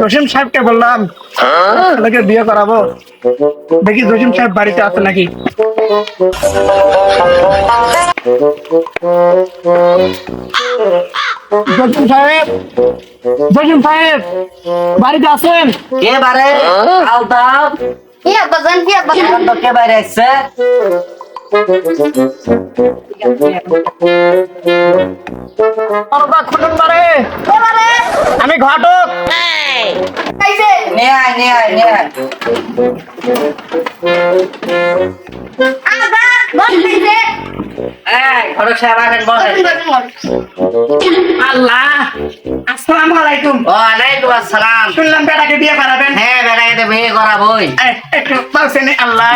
জসিম সাহেবকে বললাম ছেলেকে বিয়ে করাবো। দেখি জসিম সাহেব বাড়িতে আছে নাকি? জসিম সাহেব জসিম সাহেব বাড়িতে আছেন? কে বারে কি আব্বাজান কি আব্বাজান কে বাইরে আসছে দরজা খুলুন বারে। আমি ঘটক কাইছে নিয়ে আল্লাহ আসসালামু আলাইকুম। ওয়ালাইকুম আসসালাম। শুনলাম বেটাকে বিয়ে করাবেন। হ্যাঁ বেটাকে তো বিয়ে করাবোই। একটু বলছেন আল্লাহ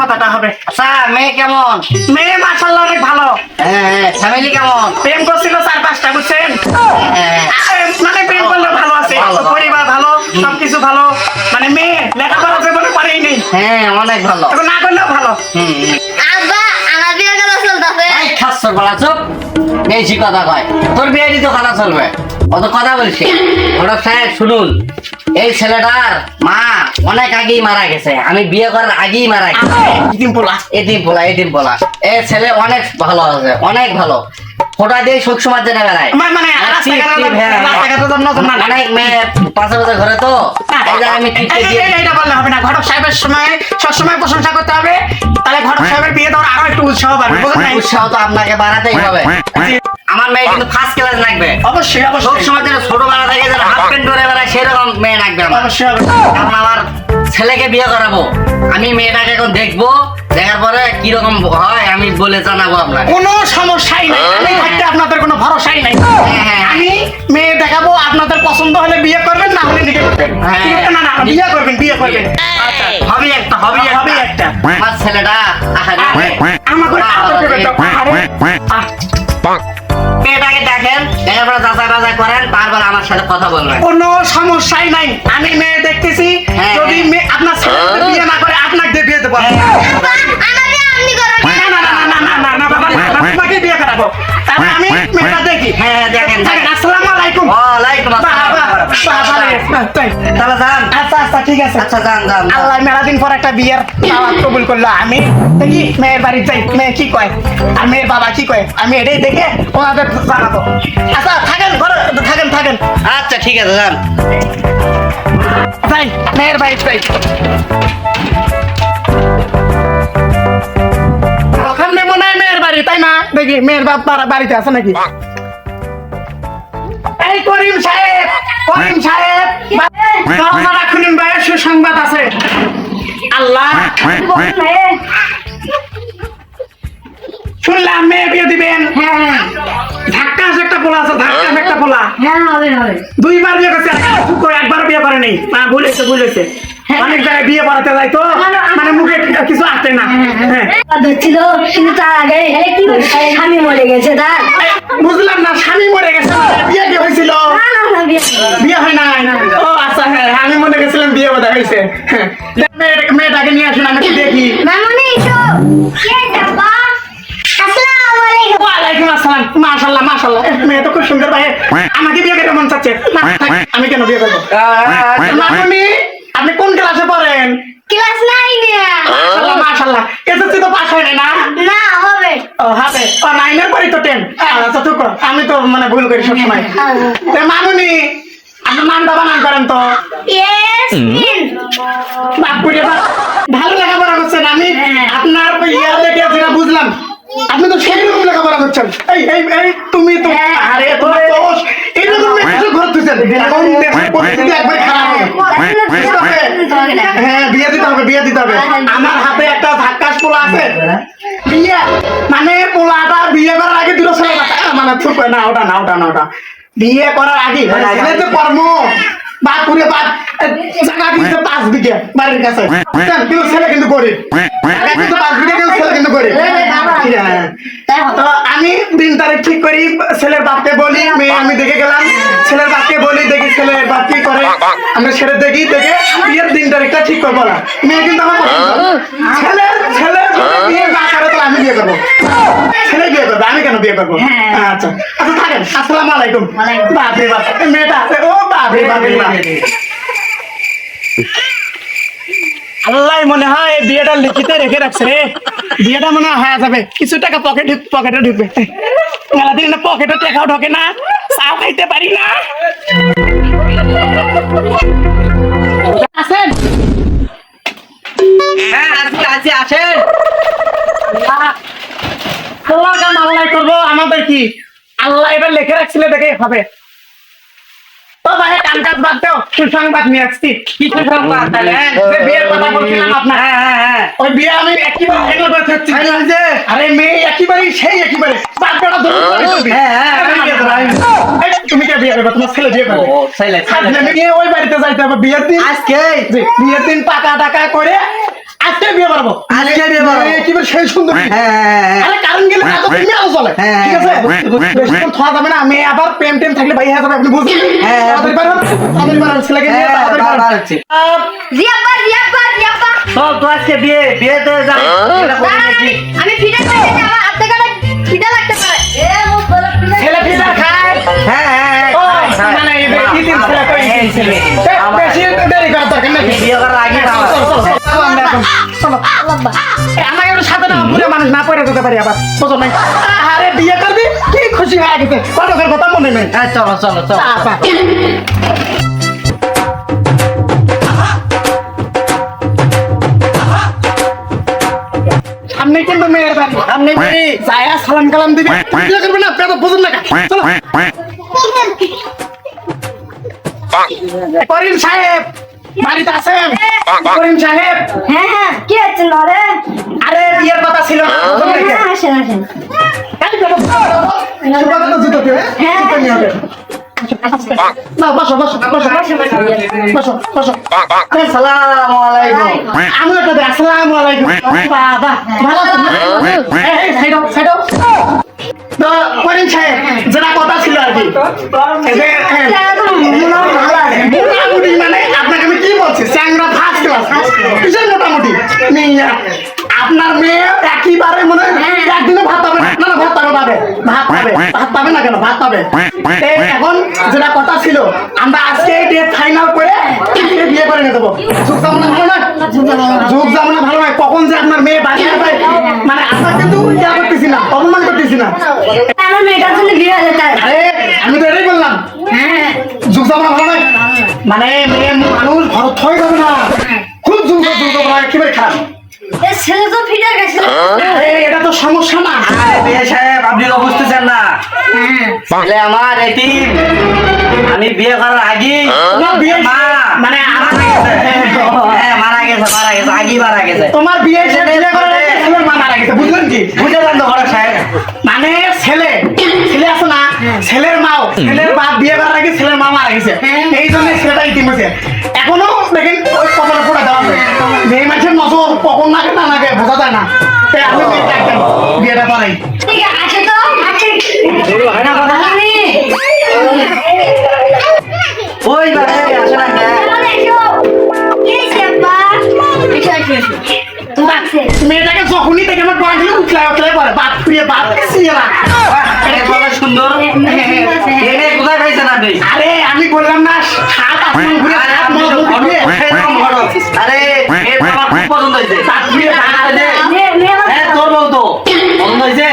কথাটা হবে। আচ্ছা মেয়ে কেমন? মেয়ে মাশাল্লাহ অনেক ভালো। হ্যাঁ ফ্যামিলি কেমন? প্রেম করছিল চার পাঁচটা বুঝছেন? হ্যাঁ মানে প্রেম করলে ভালো আছে পরিবার ভালো সবকিছু ভালো। মানে মেয়ে লেখাপড়া জীবনে পারেই নেই। হ্যাঁ অনেক ভালো। না করলেও ভালো। হুম হুম। আব্বা আমার বিয়ে করা চলতেছে এই বলা চুপ। বেশি কথা কয়। তোর বিয়েরই তো কথা চলবে। অত কথা বলছি। ওরা স্যার শুনুন। এই ছেলেটার মা অনেক আগেই মারা গেছে। আমি বিয়ে করার আগেই মারা গেছে। পোলা। এদিন বলা এ ছেলে অনেক ভালো আছে অনেক ভালো। ফোটা দিয়ে সমাজ জেনে বেড়ায়। হ্যাঁ, হ্যাঁ। অনেক মেয়ে পাশে পাশে ঘরে তো। আমি বললে হবে না। ঘটক সাহেবের সময় সবসময় প্রশংসা করতে হবে। তাহলে ঘটক সাহেবের বিয়ে দেওয়ার আরও একটু উৎসাহ বাড়বে উৎসাহ তো আপনাকে বাড়াতেই হবে। আমার মেয়ে কিন্তু ফার্স্ট ক্লাস লাগবে। অবশ্যই অবশ্যই। সব সময় যেন ছোটবেলা থেকে যেন হাফ প্যান্ট ধরে বেড়ায় সেরকম মেয়ে লাগবে আমার। অবশ্যই। কারণ আমার ছেলেকে বিয়ে করাবো। আমি মেয়েটাকে এখন দেখব দেখার পরে কীরকম হয় আমি বলে জানাব আপনাকে। কোনো সমস্যাই নাই। আমি থাকতে আপনাদের কোনো ভরসাই নাই। হ্যাঁ। আমি মেয়ে দেখাবো আপনাদের পছন্দ হলে বিয়ে করবেন না হলে নিকে করবেন হ্যাঁ। ঠিক আছে? না না বিয়ে করবেন বিয়ে করবেন। আচ্ছা হবি একটা হবি হবে একটা। আমার ছেলেটা আমাকে। আরে, আহ, মেয়েটাকে দেখেন দেখার পরে যাচাই বাজাই করেন তারপর আমার সাথে কথা বলবেন কোনো সমস্যাই নাই আমি মেয়ে দেখতেছি হ্যাঁ। যদি আপনার ছেলে বিয়ে না করে আপনাকে দিয়ে বিয়ে দেবো তোমাকে বিয়ে করাবো আমি মেয়েটা দেখি হ্যাঁ, দেখেন। আসসালামু আলাইকুম ওয়ালাইকুম বাবা, আসসালাম আচ্ছা আচ্ছা। ঠিক আছে। আচ্ছা যান যান আল্লাহ মেলা দিন পর একটা বিয়ের দাওয়াত কবুল করল আমি। দেখি মেয়ের বাড়ি যাই মেয়ে কি কয়? আর মেয়ের বাবা কি কয়? আমি এটাই দেখে ওনাদের জানাব। আচ্ছা থাকেন ঘরে থাকেন থাকেন। আচ্ছা ঠিক আছে যান। যাই মেয়ের বাড়ি যাই। ওখানে মনে হয় মেয়ের বাড়ি তাই না? দেখি মেয়ের বাপ বাড়িতে আছে নাকি? এই করিম সাহেব! করিম সাহেব দরজাটা খুলুন ভাই সুসংবাদ আছে। আল্লাহ, শুনলাম মেয়ে বিয়ে দিবেন। হ্যাঁ ধাক্কাস একটা পোলা আছে ধাক্কাস একটা পোলা। দুইবার বিয়ে করছে একবার বিয়ে করে নেই। ভুলেছে ভুলেছে। অনেক জায়গায় বিয়ে পড়াতে যায় তো মানে মুখে কিছু আসে না। হ্যাঁ। ধরছিল কিন্তু তার আগে স্বামী মরে গেছে, তার। বুঝলাম না স্বামী মরে গেছে বিয়ে কি হয়েছিল না না না বিয়ে বিয়ে হয় না ও আচ্ছা হ্যাঁ আমি মনে গেছিলাম বিয়ে বোধ হয়েছে হ্যাঁ। মেয়েটাকে নিয়ে আসুন আমি দেখি মামনি এসো কে যাবা আসসালামু আলাইকুম ওয়ালাইকুম আসসালাম মাশাল্লাহ মাশাল্লাহ মেয়ে তো খুব সুন্দর ভাই আমাকে বিয়ে করতে মন চাচ্ছে না, আমি কেন বিয়ে করব আপনি কোন ক্লাসে পড়েন ক্লাস এসএসসি তো পাস হয় না? না হবে। ও হাতে ও নাইনের পরই তো টেন আচ্ছা চুপ আমি তো মানে ভুল করি সবসময়। তো মামুনি আপনি বানান করেন তো। ইয়েস বাপুরে ভালো লেখাপড়া করছেন। আমি আপনার দেখে বুঝলাম আপনি তো সেই রকম লেখাপড়া করছেন। এই এই এই তুমি তো আরে তোমার দোষ। এই রকম মেয়ে ঘর তুলছেন এখন দেশের পরিস্থিতি একবার খারাপ হ্যাঁ বিয়ে দিতে হবে বিয়ে দিতে হবে। আমার হাতে একটা ধাক্কাস পোলা আছে। বিয়ে মানে পোলাটা বিয়ে করার আগে দুটো ছেলে মানে চুপ না ওটা না ওটা না ওটা। বিয়ে করার আগে মানে ছেলে তো কর্ম বাপ পুরে বাপ আহ, জায়গা দিচ্ছে পাঁচ বিঘে বাড়ির কাছে। বুঝছেন? ছেলে কিন্তু গরিব। কিন্তু পাঁচ বিঘে কিন্তু ছেলে কিন্তু গরিব। হ্যাঁ। আমি দিন তারিখ ঠিক করি ছেলের বাপকে বলি মেয়ে আমি দেখে গেলাম। ছেলের বাপকে বলি দেখি ছেলের বাপ কি করে। আমরা ছেলে দেখি দেখে বিয়ের দিন তারিখটা ঠিক করব না। মেয়ে কিন্তু আমার ছেলে ছেলে করে তো আমি বিয়ে করব। ছেলে বিয়ে করবে আমি কেন বিয়ে করব? হ্যাঁ। আচ্ছা আচ্ছা থাকেন। আসসালামু আলাইকুম। বাপরে বাপ মেয়েটা আছে। ও বাপরে বাপরে বাপ। আল্লাহ মনে হয় এই বিয়েটা লিখিতে রেখে রাখছে রে। বিয়েটা মনে হয় যাবে। কিছু টাকা পকেটে পকেটে ঢুকবে। মেলা দিন পকেটে টাকাও ঢোকে না। চাও খাইতে পারি না। আছেন হ্যাঁ আছি আছি আসেন। আল্লাহ কাম আল্লাহ করব আমাদের কি? আল্লাহ এটা লিখে রাখছিলে দেখে হবে তো ভাই কাম কাজ বাদ দাও সুসংবাদ নিয়ে আসছি। কিছু সংবাদ তাহলে হ্যাঁ যে বিয়ের কথা বলছিলাম আপনার। হ্যাঁ হ্যাঁ ওই বিয়ে আমি একেবারে ফাইনাল করে থাকছি আরে মেয়ে একেবারে সেই একেবারে। ধরে তুমি কে বিয়ে করবে? তোমার ছেলে বিয়ে করবে? ছেলে ওই বাড়িতে যাইতে হবে। বিয়ের দিন আজকে বিয়ের দিন টাকা টাকা করে আজকে বিয়ে করব আজকে বিয়ে করব। একেবারে সেই সুন্দর। হ্যাঁ। হ্যাঁ আরে কারণ গেলে এত তুমি আলো চলে হ্যাঁ, ঠিক আছে। বেশিক্ষণ থাকা যাবে না। আমি আবার প্রেম টেম থাকলে ভাই হয়ে যাবে আপনি বুঝছেন? হ্যাঁ, তাড়াতাড়ি পারেন তাড়াতাড়ি পারেন ছেলেকে নিয়ে হ্যাঁ তাড়াতাড়ি পারেন জিয়াপ্পা জিয়াপ্পা জিয়াপ্পা। চল তো আজকে বিয়ে বিয়েতে যা। এটা করে দাঁড়ান, দেখি। আমি- ফিরে যাই আমার হাতে কাটা খিদা লাগতে পারে। এ মুখ ছেলে ফিরে খায়। হ্যাঁ হ্যাঁ হ্যাঁ। মানে এই যে ছেলে তো এই ছেলে। ছেলে। এ, আমার- বেশি দেরি করার দরকার নেই। বিয়ে করার আগে চলো, চলো, চলো, চলো, আমরা এখন, চলো। আল্লাহ এ, আমাকে একটু সাথে নাও, বুড়ো মানুষ না পড়ে যেতে পারি আবার বুঝো নাই আরে বিয়ে করবি কি খুশি হয়ে গেছে কটকের কথা মনে নেই হ্যাঁ চলো চলো চলো আচ্ছা। সামনে কিন্তু মেয়ের বাড়ি সামনে বাড়ি। যায়া সালাম কালাম দিবি বিয়ে করবে না পেতো বুঝুন না চলো করিম সাহেব বাড়িতে আছেন? করিম সাহেব? হ্যাঁ হ্যাঁ। কি হচ্ছে নরে আরে বিয়ের কথা ছিল? হ্যাঁ আসেন আসেন। হ্যাঁ। যেটা কথা ছিল আর কি। এই যে, মোটামুটি মানে আমি চ্যাংরা ফার্স্ট ক্লাস কিসের মোটামুটি? মেয়ে, আপনার মেয়ে একেবারে মনে হয় একদিনে ভাত পাবে না। ভাত পাবে পাবে। ভাত পাবে। ভাত পাবে না কেন? ভাত পাবে। এখন যেটা কথা ছিল আমরা আজকে ডেট ফাইনাল করে বিয়ে করে নিয়ে দেবো। যুগ জামানা ভালো না যুগ জামানা ভালো নয়। কখন যে আপনার মেয়ে বাড়ি আসবে মানে আমরা কিন্তু ইয়া করতেছি না অপমান করতেছি না। আমার মেয়েটার জন্য বিয়ে হয়ে যায়। আমি তো এটাই বললাম। হ্যাঁ। যুগ জামানা ভালো নয়। মানে মেয়ে মানুষ ঘর থই যাবে না। খুব যুগ যুগ জামানা একেবারে খারাপ এ ছেলে তো ফিরে গেছে এটা তো সমস্যা না। বিয়ে সাহেব আপনি তো বুঝতেছেন না। হ্যাঁ। ছেলে আমার এতিম। আমি বিয়ে করার আগে। মা মানে মারা গেছে হ্যাঁ মারা গেছে আগেই মারা গেছে তোমার বিয়ে সে বিয়ে করে ছেলের মা মারা গেছে বুঝলেন কি বুঝলেন তো বড় সাহেব? মানে ছেলে ছেলে আছে না ছেলের মাও ছেলের বাপ বিয়ে করার আগে ছেলের মা মারা গেছে এখনও দেখেন ওই কপালে ফোটা দেওয়া মেয়ে মানুষের নজর কখন নাগে না নাগে বোঝা যায় না। তাই আমি মেয়েটা একদম বিয়েটা ওই বাড়ি আসে মেয়েটাকে যখনই দেখে আমার পড়া গেলে উঠলে উঠলে পরে বাপ ফুরিয়ে এ কত সুন্দর? এ কোথায় পাইছেন আপনি? আরে আমি বললাম না সাত আসমান ঘুরে আরে সাত বড়, ঘুরে আরে এ আমার খুব পছন্দ হয়েছে। সাত ঘুরে আরে যে, মেয়ে মেয়ে আমার হ্যাঁ তোর বউ তো পছন্দ হয়েছে?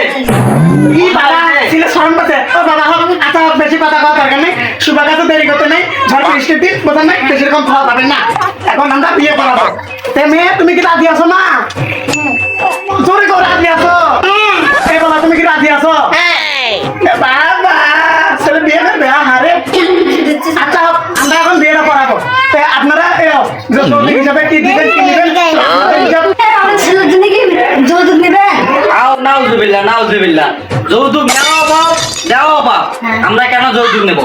কি বাবা ছিল শরম পাচ্ছে ও বাবা হোক আচ্ছা বেশি কথা কওয়া দরকার নেই। সুবা কাছে দেরি করতে নেই। ঝড় বৃষ্টির দিন বোঝা নাই বেশি রকম খাওয়া পাবেন না। এখন আমরা বিয়ে করাবো। তে মেয়ে তুমি কি রাজি আছো না? জোরে করে নাউজুবিল্লাহ নাউজুবিল্লাহ। যৌতুক নেওয়া বাপ দেওয়া বাপ আমরা কেন যৌতুক নেব?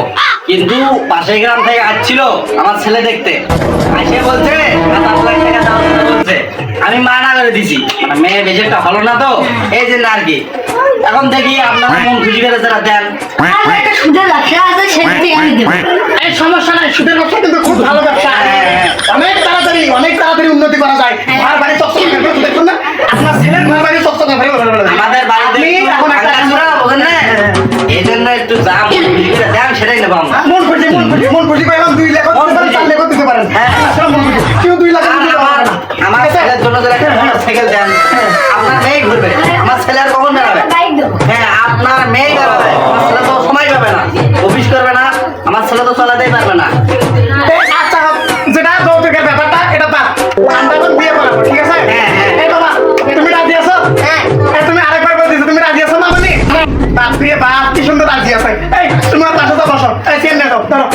কিন্তু পাশের গ্রাম থেকে আসছিল আমার ছেলে দেখতে। আসে বলছে সাত লাখ টাকা দেওয়ার বলছে। আমি মানা করে দিছি মেয়ে একটা হলো না তো? এই জন্য আর কি এখন দেখি আপনারা মন খুশি করে যারা দেন। একটা সুদের ব্যবসা আছে আমি দেবো। এই সমস্যা নাই সুদের ব্যবসা কিন্তু খুব ভালো ব্যবসা। অনেক তাড়াতাড়ি অনেক তাড়াতাড়ি উন্নতি করা যায়। বাড়ি ছেলে তো চালাতেই পারবে না। এই আচ্ছা যেটা যৌতুকের ব্যাপারটা এটা বাদ। আমরা এখন বিয়ে করাবো ঠিক আছে? হ্যাঁ, হ্যাঁ। এই বাবা তুমি রাজি আছো? হ্যাঁ। তুমি আরেকবার বলে দিছো তুমি রাজি আছো না মানে বাপ রে বাপ কি সুন্দর রাজি আছে। এই তুমি পাশে তো বসো। এই চেন দাও ধরো।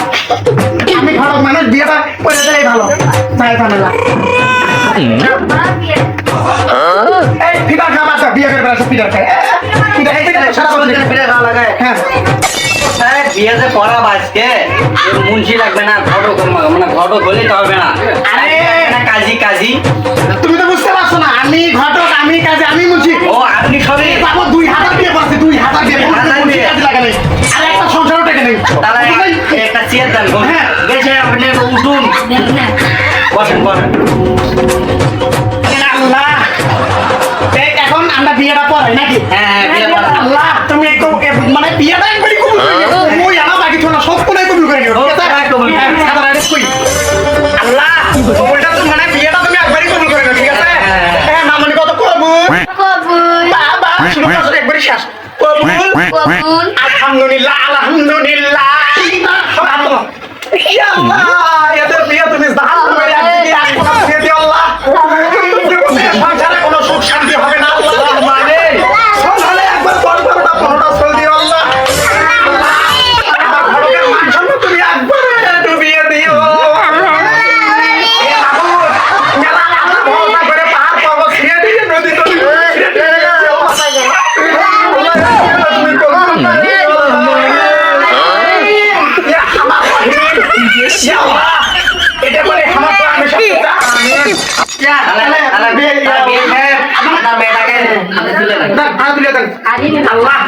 আমি ঘরক মানুষ বিয়েটা করে দিলেই ভালো। যাই ঝামেলা। এই ফিটার খাবার বিয়ে খায় ফিরে খাওয়া হ্যাঁ। বিয়েতে পড়া বাজকে মুন্সি লাগবে না ঘটো মানে ঘটো গলে হবে না। আরে! কাজী কাজী। তুমি তো বুঝতে পারছ না আমি ঘটক আমি কাজে আমি মুছি ও আপনি সবই বাবু দুই হাজার বিয়ে করছে দুই হাজার বিয়ে দুই হাজার বিয়ে। কাজে লাগে নাই। আর একটা সংসারও টেকে নেই। তাহলে একটা চেয়ার দেন হ্যাঁ। আপনি উঠুন। বসেন বসেন। আল্লাহ। এখন আমরা বিয়েটা পড়াই নাকি? হ্যাঁ হ্যাঁ বিয়ে আল্লাহ। এ- মানে বিয়েটা একবারই কবুল করে নিও ওই আমার বাকি ছোট সব কোনায় কবুল করে নিও ঠিক আছে কবুল করে নিও। হ্যাঁ, সাদা রাইস কই আল্লাহ ওইটা তো মানে বিয়েটা তুমি একবারই কবুল করে নিও ঠিক আছে হ্যাঁ। হ্যাঁ মামনি কত কবুল কবুল বাবা শুরু করছ একবারই শেষ কবুল কবুল আলহামদুলিল্লাহ আলহামদুলিল্লাহ ইয়া আল্লাহ এদের বিয়ে তুমি জাহান নামের একদিকে একবার দিয়ে দিও আল্লাহ সংসারে কোনো সুখ শান্তি হবে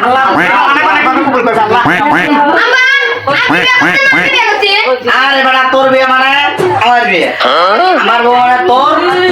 আল্লাহ, অনেক অনেক ভাবে কবুল করবে, আল্লাহ। আর এবারে তোর বিয়ে মানে আমার বিয়ে। আমার বউ মানে তোর হ্যাঁ।